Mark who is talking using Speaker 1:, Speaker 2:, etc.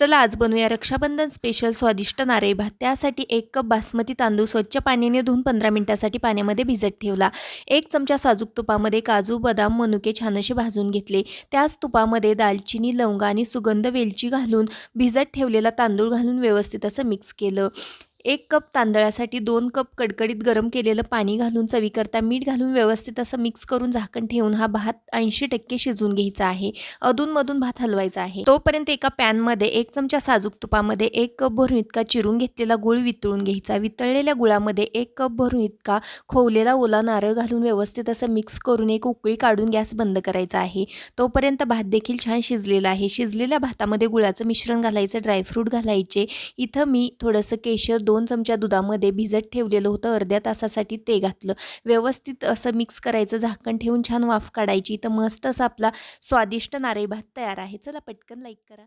Speaker 1: चला आज बनवूया रक्षाबंधन स्पेशल स्वादिष्ट नारळी भात. त्यासाठी एक कप बासमती तांदूळ स्वच्छ पाण्याने धुवून पंधरा मिनिटासाठी पाण्यामध्ये भिजत ठेवला. एक चमचा साजूक तुपामध्ये काजू बदाम मनुके छान असे भाजून घेतले. त्याच तुपामध्ये दालचिनी लवंगा आणि सुगंध वेलची घालून भिजत ठेवलेला तांदूळ घालून व्यवस्थित असं मिक्स केलं. एक कप तांदळासाठी दोन कप कडकडीत गरम केलेलं पाणी घालून चवीकरता मीठ घालून व्यवस्थित असं मिक्स करून झाकण ठेवून हा भात ऐंशी टक्के शिजवून घ्यायचा आहे. अधूनमधून भात हलवायचा आहे. तोपर्यंत एका पॅनमध्ये एक चमचा साजूक तुपामध्ये एक कप भरून इतका चिरून घेतलेला गुळ वितळून घ्यायचा. वितळलेल्या गुळामध्ये एक कप भरून इतका खोवलेला ओला नारळ घालून व्यवस्थित असं मिक्स करून एक उकळी काढून गॅस बंद करायचा आहे. तोपर्यंत भात देखील छान शिजलेला आहे. शिजलेल्या भातामध्ये गुळाचं मिश्रण घालायचं ड्रायफ्रूट घालायचे. इथं मी थोडंसं केशर दोन चमच्या दुधामध्ये भिजत ठेवलेलं होतं. अर्ध्या तासासाठी ते घातलं. व्यवस्थित असं मिक्स करायचं. झाकण ठेवून छान वाफ काढायची. तर मस्त असा आपला स्वादिष्ट नारळी भात तयार आहे. चला पटकन लाईक करा.